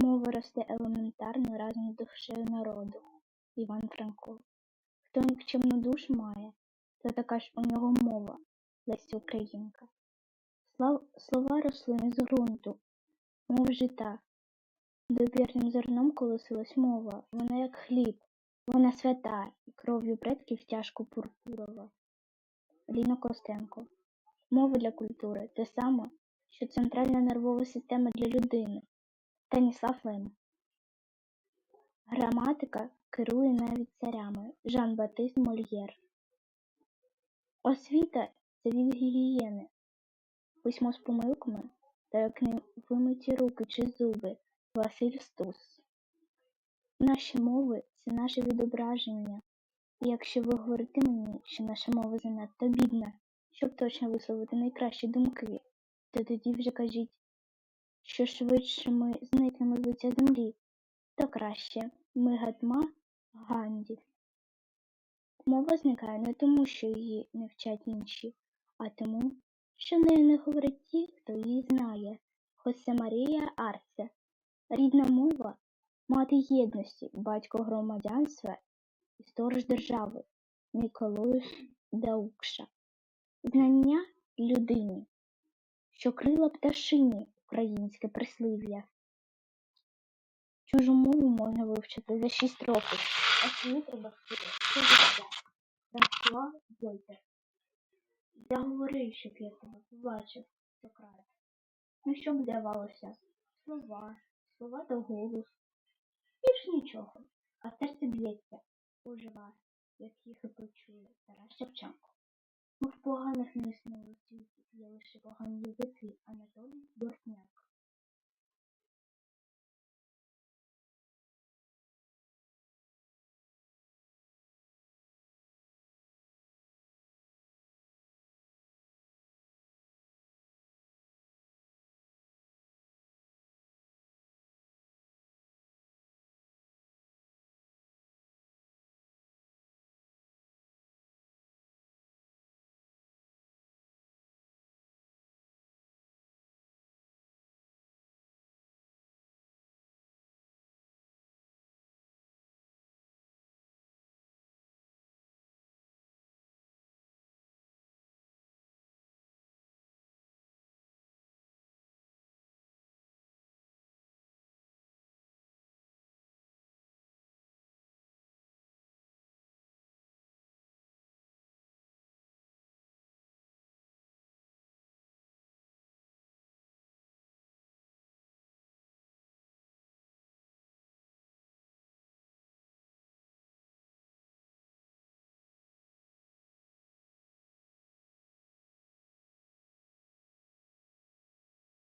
Мова росте елементарно разом з душею народу. Іван Франко. Хто нікчемну душу має, то така ж у нього мова, Леся Українка. Слова росли не з ґрунту, мов жита. Допірним зерном колосилась мова, вона як хліб, вона свята, і кров'ю предків тяжко пурпурова. Ліна Костенко. Мова для культури те саме, що центральна нервова система для людини. Станіслав Лем. Граматика керує навіть царями. Жан-Батист Мольєр. Освіта це від гігієни. Письмо з помилками та як не вимиті руки чи зуби. Василь Стус. Наші мови це наше відображення. І якщо ви говорите мені, що наша мова занадто бідна, щоб точно висловити найкращі думки, то тоді вже кажіть, що швидше ми зникнемо з лиця землі, то краще ми гатма Ганді. Мова зникає не тому, що її не вчать інші, а тому, що нею не говорять ті, хто її знає. Хосе Марія Арце. Рідна мова мати єдності, батько громадянства і сторож держави Миколуш Даукша. Знання людині, що крила пташині українське прислів'я. Чужу мову можна вивчити за шість років, а свою треба вчити все життя. Франсуа Вольтер. Заговори, щоб я тебе побачив, Сократ. Ну що б давалося? Слова, слова та голос. Більш нічого, а серце б'ється, ожива, як їх і почує Тарас Шевченко. Поганих не існує тільки є лише погані язики, Анатолій Дорф